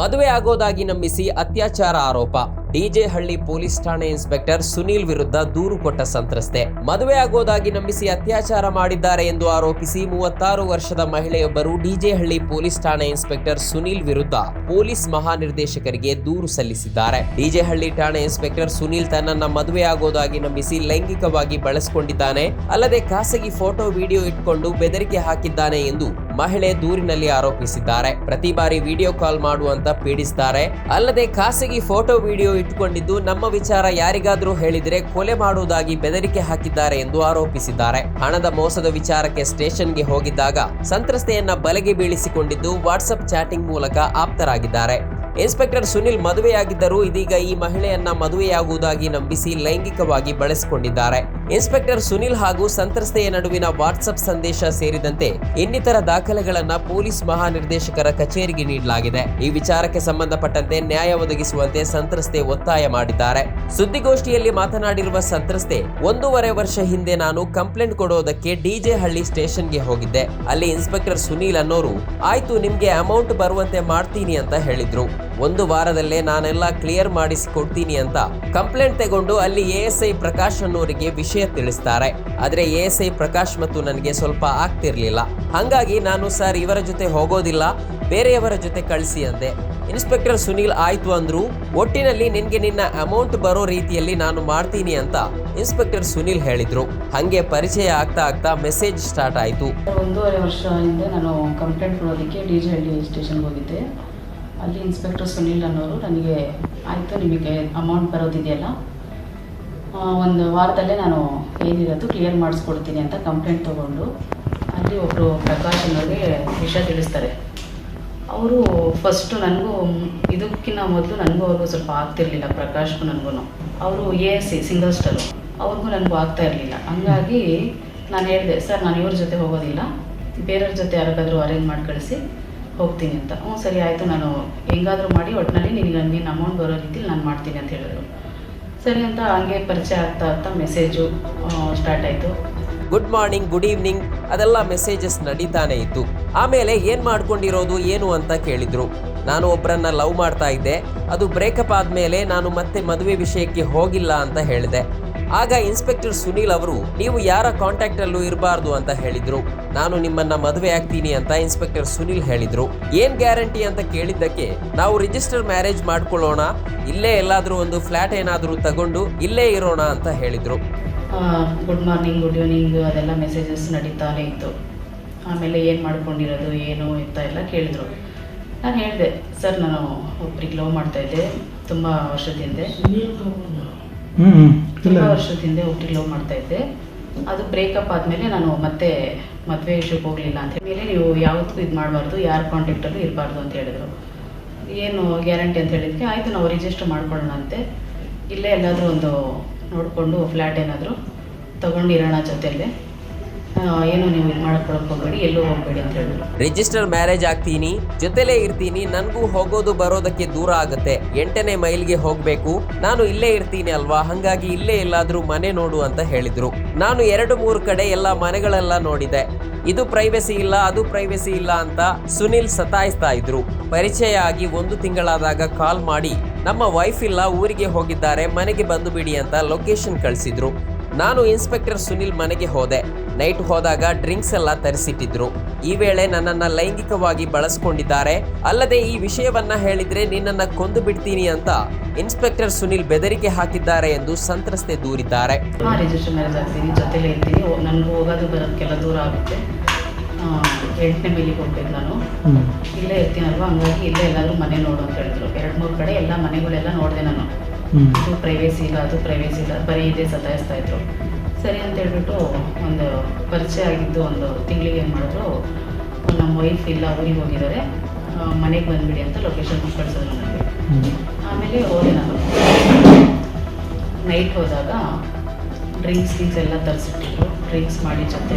ಮದುವೆ ಆಗೋದಾಗಿ ನಂಬಿಸಿ ಅತ್ಯಾಚಾರ ಆರೋಪ. ಡಿಜೆ ಹಳ್ಳಿ ಪೊಲೀಸ್ ಠಾಣೆ ಇನ್ಸ್ಪೆಕ್ಟರ್ ಸುನೀಲ್ ವಿರುದ್ಧ ದೂರು ಕೊಟ್ಟ ಸಂತ್ರಸ್ತೆ. ಮದುವೆ ಆಗೋದಾಗಿ ನಂಬಿಸಿ ಅತ್ಯಾಚಾರ ಮಾಡಿದ್ದಾರೆ ಎಂದು ಆರೋಪಿಸಿ ಮೂವತ್ತಾರು ವರ್ಷದ ಮಹಿಳೆಯೊಬ್ಬರು ಡಿಜೆ ಹಳ್ಳಿ ಪೊಲೀಸ್ ಠಾಣೆ ಇನ್ಸ್ಪೆಕ್ಟರ್ ಸುನೀಲ್ ವಿರುದ್ಧ ಪೊಲೀಸ್ ಮಹಾನಿರ್ದೇಶಕರಿಗೆ ದೂರು ಸಲ್ಲಿಸಿದ್ದಾರೆ. ಡಿಜೆ ಹಳ್ಳಿ ಠಾಣೆ ಇನ್ಸ್ಪೆಕ್ಟರ್ ಸುನೀಲ್ ತನ್ನನ್ನ ಮದುವೆ ಆಗೋದಾಗಿ ನಂಬಿಸಿ ಲೈಂಗಿಕವಾಗಿ ಬಳಸಿಕೊಂಡಿದ್ದಾನೆ. ಅಲ್ಲದೆ ಖಾಸಗಿ ಫೋಟೋ, ವಿಡಿಯೋ ಇಟ್ಕೊಂಡು ಬೆದರಿಕೆ ಹಾಕಿದ್ದಾನೆ ಎಂದು ಮಹಿಳೆ ದೂರಿನಲ್ಲಿ ಆರೋಪಿಸಿದ್ದಾರೆ. ಪ್ರತಿ ಬಾರಿ ವಿಡಿಯೋ ಕಾಲ್ ಮಾಡುವಂತ ಪೀಡಿಸ್ತಾರೆ. ಅಲ್ಲದೆ ಖಾಸಗಿ ಫೋಟೋ ವಿಡಿಯೋ ಇಟ್ಟುಕೊಂಡಿದ್ದು ನಮ್ಮ ವಿಚಾರ ಯಾರಿಗಾದ್ರೂ ಹೇಳಿದ್ರೆ ಕೊಲೆ ಮಾಡುವುದಾಗಿ ಬೆದರಿಕೆ ಹಾಕಿದ್ದಾರೆ ಎಂದು ಆರೋಪಿಸಿದ್ದಾರೆ. ಹಣದ ಮೋಸದ ವಿಚಾರಕ್ಕೆ ಸ್ಟೇಷನ್ಗೆ ಹೋಗಿದ್ದಾಗ ಸಂತ್ರಸ್ತೆಯನ್ನ ಬಲೆಗೆ ಬೀಳಿಸಿಕೊಂಡಿದ್ದು ವಾಟ್ಸ್ಆಪ್ ಚಾಟಿಂಗ್ ಮೂಲಕ ಆಪ್ತರಾಗಿದ್ದಾರೆ. ಇನ್ಸ್ಪೆಕ್ಟರ್ ಸುನಿಲ್ ಮದುವೆಯಾಗಿದ್ದರೂ ಇದೀಗ ಈ ಮಹಿಳೆಯನ್ನ ಮದುವೆಯಾಗುವುದಾಗಿ ನಂಬಿಸಿ ಲೈಂಗಿಕವಾಗಿ ಬಳಸಿಕೊಂಡಿದ್ದಾರೆ. ಇನ್ಸ್ಪೆಕ್ಟರ್ ಸುನಿಲ್ ಹಾಗೂ ಸಂತ್ರಸ್ತೆಯ ನಡುವಿನ ವಾಟ್ಸಪ್ ಸಂದೇಶ ಸೇರಿದಂತೆ ಇನ್ನಿತರ ದಾಖಲೆಗಳನ್ನ ಪೊಲೀಸ್ ಮಹಾನಿರ್ದೇಶಕರ ಕಚೇರಿಗೆ ನೀಡಲಾಗಿದೆ. ಈ ವಿಚಾರಕ್ಕೆ ಸಂಬಂಧಪಟ್ಟಂತೆ ನ್ಯಾಯ ಒದಗಿಸುವಂತೆ ಸಂತ್ರಸ್ತೆ ಒತ್ತಾಯ ಮಾಡಿದ್ದಾರೆ. ಸುದ್ದಿಗೋಷ್ಠಿಯಲ್ಲಿ ಮಾತನಾಡಿರುವ ಸಂತ್ರಸ್ತೆ, ಒಂದೂವರೆ ವರ್ಷ ಹಿಂದೆ ನಾನು ಕಂಪ್ಲೇಂಟ್ ಕೊಡೋದಕ್ಕೆ ಡಿಜೆ ಹಳ್ಳಿ ಸ್ಟೇಷನ್ಗೆ ಹೋಗಿದ್ದೆ. ಅಲ್ಲಿ ಇನ್ಸ್ಪೆಕ್ಟರ್ ಸುನೀಲ್ ಅನ್ನೋರು, ಆಯ್ತು, ನಿಮ್ಗೆ ಅಮೌಂಟ್ ಬರುವಂತೆ ಮಾಡ್ತೀನಿ ಅಂತ ಹೇಳಿದ್ರು. ಒಂದು ವಾರದಲ್ಲೇ ನಾನೆಲ್ಲ ಕ್ಲಿಯರ್ ಮಾಡಿಸಿಕೊಡ್ತೀನಿ ಅಂತ ಕಂಪ್ಲೇಂಟ್ ತಗೊಂಡು ಅಲ್ಲಿ ಎಎಸ್ಐ ಪ್ರಕಾಶ್ ಅನ್ನೋರಿಗೆ ವಿಷಯ ತಿಳಿಸ್ತಾರೆ. ಆದ್ರೆ ಐ ಪ್ರಕಾಶ್ ಮತ್ತು ನನಗೆ ಸ್ವಲ್ಪ ಆಗ್ತಿರ್ಲಿಲ್ಲ. ಹಂಗಾಗಿ ನಾನು ಸರ್ ಇವರ ಜೊತೆ ಹೋಗೋದಿಲ್ಲ, ಬೇರೆಯವರ ಜೊತೆ ಕಳಿಸಿ ಅಂದೆ. ಇನ್ಸ್ಪೆಕ್ಟರ್ ಸುನೀಲ್ ಆಯ್ತು ಅಂದ್ರು, ಒಟ್ಟಿನಲ್ಲಿ ನಿನ್ಗೆ ನಿನ್ನ ಅಮೌಂಟ್ ಬರೋ ರೀತಿಯಲ್ಲಿ ನಾನು ಮಾಡ್ತೀನಿ ಅಂತ ಇನ್ಸ್ಪೆಕ್ಟರ್ ಸುನೀಲ್ ಹೇಳಿದ್ರು. ಹಂಗೆ ಪರಿಚಯ ಆಗ್ತಾ ಆಗ್ತಾ ಮೆಸೇಜ್ ಸ್ಟಾರ್ಟ್ ಆಯ್ತು. ಒಂದೂವರೆ ವರ್ಷ ಹಿಂದೆ ನಾನು ಕಂಪ್ಲೇಂಟ್ ಕೊಡೋದಕ್ಕೆ ಡಿ ಜಿ ಹಳ್ಳಿ ಸ್ಟೇಷನ್ಗೆ ಹೋಗಿದ್ದೆ. ಅಲ್ಲಿ ಇನ್ಸ್ಪೆಕ್ಟರ್ ಸುನೀಲ್ ಅನ್ನೋರು ನನಗೆ ಆಯಿತು, ನಿಮಗೆ ಅಮೌಂಟ್ ಬರೋದಿದೆಯಲ್ಲ? ಒಂದು ವಾರದಲ್ಲೇ ನಾನು ಏನಿರೋದು ಕ್ಲಿಯರ್ ಮಾಡಿಸ್ಕೊಡ್ತೀನಿ ಅಂತ ಕಂಪ್ಲೇಂಟ್ ತೊಗೊಂಡು ಅಲ್ಲಿ ಒಬ್ಬರು ಪ್ರಕಾಶ್ ಅನ್ನೋರಿಗೆ ವಿಷಯ ತಿಳಿಸ್ತಾರೆ. ಅವರು ಫಸ್ಟು ನನಗೂ, ಇದಕ್ಕಿಂತ ಮೊದಲು ನನಗೂ ಅವ್ರಿಗೂ ಸ್ವಲ್ಪ ಆಗ್ತಿರ್ಲಿಲ್ಲ, ಪ್ರಕಾಶ್ಗೂ ನನಗೂ ಅವರು A S C single star ಅವ್ರಿಗೂ ನನಗೂ ಆಗ್ತಾ ಇರಲಿಲ್ಲ. ಹಂಗಾಗಿ ನಾನು ಹೇಳಿದೆ, ಸರ್, ನಾನು ಇವ್ರ ಜೊತೆ ಹೋಗೋದಿಲ್ಲ. ಬೇರೆಯವ್ರ ಜೊತೆ ಯಾರಿಗಾದರೂ ಅರೇಂಜ್ ಮಾಡಿ ಕಳಿಸಿ. ಹೋಗ್ತೀನಿ ಅಂತ. ಹ್ಞೂ, ಸರಿ ಆಯಿತು, ನಾನು ಹೆಂಗಾದರೂ ಮಾಡಿ ಒಟ್ಟಿನಲ್ಲಿ ನಿನಗೆ ನನಗೆ ಅಮೌಂಟ್ ಬರೋ ರೀತಿಲಿ ನಾನು ಮಾಡ್ತೀನಿ ಅಂತ ಹೇಳಿದ್ರು. ಸರಿ ಅಂತ ಹಂಗೆ ಪರಿಚಯ ಆಗ್ತಾ ಆಗ್ತಾ ಮೆಸೇಜು ಸ್ಟಾರ್ಟ್ ಆಯಿತು. ಗುಡ್ ಮಾರ್ನಿಂಗ್ ಗುಡ್ ಈವ್ನಿಂಗ್ ಅದೆಲ್ಲ ಮೆಸೇಜಸ್ ನಡೀತಾನೆ ಇತ್ತು ಆಮೇಲೆ ಏನು ಮಾಡ್ಕೊಂಡಿರೋದು, ಏನು ಅಂತ ಕೇಳಿದ್ರು. ನಾನು ಒಬ್ಬರನ್ನ ಲವ್ ಮಾಡ್ತಾ ಇದ್ದೆ. ಅದು ಬ್ರೇಕಪ್ ಆದಮೇಲೆ ನಾನು ಮತ್ತೆ ಮದುವೆ ವಿಷಯಕ್ಕೆ ಹೋಗಿಲ್ಲ ಅಂತ ಹೇಳಿದೆ. ಆಗ ಇನ್ಸ್ಪೆಕ್ಟರ್ ಸುನೀಲ್ ಅವರು ನೀವು ಯಾರ ಕಾಂಟ್ಯಾಕ್ಟ್ ಅಲ್ಲೂ ಇರಬಾರ್ದು ಅಂತ ಹೇಳಿದ್ರು. ನಾನು ನಿಮ್ಮನ್ನ ಮದುವೆ ಆಗ್ತೀನಿ ಅಂತ ಇನ್ಸ್ಪೆಕ್ಟರ್ ಸುನೀಲ್ ಹೇಳಿದ್ರು. ಏನ್ ಗ್ಯಾರಂಟಿ ಅಂತ ಕೇಳಿದ್ದಕ್ಕೆ ನಾವು ರಿಜಿಸ್ಟರ್ ಮ್ಯಾರೇಜ್ ಮಾಡ್ಕೊಳ್ಳೋಣ. ಇಲ್ಲೇ ಎಲ್ಲಾದ್ರೂ ಒಂದು ಫ್ಲಾಟ್ ಏನಾದ್ರೂ ತಗೊಂಡು ಇಲ್ಲೇ ಇರೋಣ ಅಂತ ಹೇಳಿದ್ರು. ಗುಡ್ ಮಾರ್ನಿಂಗ್ ಗುಡ್ ಈವ್ನಿಂಗ್ ಅದೆಲ್ಲ ಮೆಸೇಜಸ್ ನಡೀತಾನೆ ಇತ್ತು. ಆಮೇಲೆ ಏನು ಮಾಡ್ಕೊಂಡಿರೋದು ಏನು ಅಂತ ಎಲ್ಲ ಕೇಳಿದ್ರು. ನಾನು ಹೇಳಿದೆ ಸರ್ ನಾನು ಒಬ್ರಿಗೆ ಲವ್ ಮಾಡ್ತಾಯಿದ್ದೆ ತುಂಬ ವರ್ಷದ ಇದೆ ಹ್ಮ್. ತುಂಬ ವರ್ಷದ ಹಿಂದೆ ಒಬ್ರಿಗೆ ಲವ್ ಮಾಡ್ತಾಯಿದ್ದೆ ಅದು ಬ್ರೇಕಪ್ ಆದಮೇಲೆ ನಾನು ಮತ್ತೆ ಮದುವೆ ವಿಷಯಕ್ಕೆ ಹೋಗಲಿಲ್ಲ ಅಂತ ಮೇಲೆ ನೀವು ಯಾವತ್ತೂ ಇದು ಮಾಡಬಾರ್ದು, ಯಾರ ಕಾಂಟ್ಯಾಕ್ಟಲ್ಲೂ ಇರಬಾರ್ದು ಅಂತ ಹೇಳಿದರು. ಏನು ಗ್ಯಾರಂಟಿ ಅಂತ ಹೇಳಿದ್ಕೆ, ಆಯಿತು, ನಾವು ರಿಜಿಸ್ಟರ್ ಮಾಡ್ಕೊಳ್ಳೋಣ ಅಂತೆ. ಇಲ್ಲೇ ಎಲ್ಲಾದರೂ ಒಂದು ನೋಡಿಕೊಂಡು ಫ್ಲ್ಯಾಟ್ ಏನಾದರೂ ತಗೊಂಡಿರೋಣ ಜೊತೆಯಲ್ಲೇ. ಏನು ನೀವು ಇದು ಮಾಡ್ಕೊಳಕ್ ಹೋಗಬೇಡಿ ಅಂತ ಹೇಳಿದ್ರು. ರಿಜಿಸ್ಟರ್ ಮ್ಯಾರೇಜ್ ಆಗ್ತೀನಿ, ಜೊತೆಲೇ ಇರ್ತೀನಿ, ನನಗೂ ಹೋಗೋದು ಬರೋದಕ್ಕೆ ದೂರ ಆಗುತ್ತೆ. ಎಂಟನೇ ಮೈಲ್ಗೆ ಹೋಗ್ಬೇಕು, ನಾನು ಇಲ್ಲೇ ಇರ್ತೀನಿ ಅಲ್ವಾ? ಹಂಗಾಗಿ ಇಲ್ಲೇ ಎಲ್ಲಾದ್ರೂ ಮನೆ ನೋಡು ಅಂತ ಹೇಳಿದ್ರು. ನಾನು ಎರಡು ಮೂರು ಕಡೆ ಎಲ್ಲ ಮನೆಗಳೆಲ್ಲ ನೋಡಿದೆ. ಇದು ಪ್ರೈವಸಿ ಇಲ್ಲ, ಅದು ಪ್ರೈವಸಿ ಇಲ್ಲ ಅಂತ ಸುನಿಲ್ ಸತಾಯಿಸ್ತಾ ಇದ್ರು. ಪರಿಚಯ ಆಗಿ ಒಂದು ತಿಂಗಳಾದಾಗ ಕಾಲ್ ಮಾಡಿ, ನಮ್ಮ ವೈಫ್ ಇಲ್ಲ, ಊರಿಗೆ ಹೋಗಿದ್ದಾರೆ, ಮನೆಗೆ ಬಂದು ಬಿಡಿ ಅಂತ ಲೊಕೇಶನ್ ಕಳಿಸಿದ್ರು. ನಾನು ಇನ್ಸ್ಪೆಕ್ಟರ್ ಸುನಿಲ್ ಮನೆಗೆ ಹೋದೆ. ನೈಟ್ ಹೋದಾಗ ಡ್ರಿಂಕ್ಸ್ ಎಲ್ಲ ತರಿಸಿಟ್ಟಿದ್ರು. ಈ ವೇಳೆ ನನ್ನನ್ನು ಲೈಂಗಿಕವಾಗಿ ಬಳಸ್ಕೊಂಡಿದ್ದಾರೆ. ಅಲ್ಲದೆ ಈ ವಿಷಯವನ್ನ ಹೇಳಿದ್ರೆ ನಿನ್ನನ್ನು ಕೊಂದು ಬಿಡ್ತೀನಿ ಅಂತ ಇನ್ಸ್ಪೆಕ್ಟರ್ ಸುನಿಲ್ ಬೆದರಿಕೆ ಹಾಕಿದ್ದಾರೆ ಎಂದು ಸಂತ್ರಸ್ತೆ ದೂರಿದ್ದಾರೆ. ಹಾಂ ರಿಜಿಸ್ಟರ್ ಮ್ಯಾರೇಜ್ ಆಗ್ತೀನಿ ಜೊತೆಲೇ ಇರ್ತೀನಿ. ಓ- ನನಗೂ ಹೋಗೋದು ಬರೋದಕ್ಕೆಲ್ಲ ದೂರ ಆಗುತ್ತೆ. ಎಂಟನೇ ಮೇಲೆ ಹೋಗ್ಬೇಕು ನಾನು. ಇಲ್ಲೇ ಇರ್ತೀನಲ್ವ? ಹಂಗಾಗಿ ಇಲ್ಲೇ ಎಲ್ಲಾದರೂ ಮನೆ ನೋಡು ಅಂತ ಹೇಳಿದ್ರು. ಎರಡು ಮೂರು ಕಡೆ ಎಲ್ಲ ಮನೆಗಳೆಲ್ಲ ನೋಡಿದೆ ನಾನು. ಪ್ರೈವೇಸಿ ಇಲ್ಲ ಅದು ಪ್ರೈವೇಸಿ ಇಲ್ಲ ಬರೀ ಇದೇ ಸತಾಯಿಸ್ತಾ ಇದ್ರು. ಸರಿ ಅಂತ ಹೇಳ್ಬಿಟ್ಟು ಒಂದು ಪರಿಚಯ ಆಗಿದ್ದು ಒಂದು ತಿಂಗಳಿಗೆ ಏನು ಮಾಡಿದ್ರು ನಮ್ಮ ವೈಫ್ ಇಲ್ಲ ಊರಿಗೆ ಹೋಗಿದ್ದಾರೆ. ಮನೆಗೆ ಬಂದ್ಬಿಡಿ ಅಂತ ಲೊಕೇಶನ್ ಕಳಿಸಿದ್ರು ನನಗೆ ಆಮೇಲೆ ನಾನು ನೈಟ್ ಹೋದಾಗ ಡ್ರಿಂಕ್ಸ್ ಗಿಂಕ್ಸ್ ಎಲ್ಲ ತರಿಸಿಟ್ಟಿದ್ರು ಡ್ರಿಂಕ್ಸ್ ಮಾಡಿ ಜೊತೆ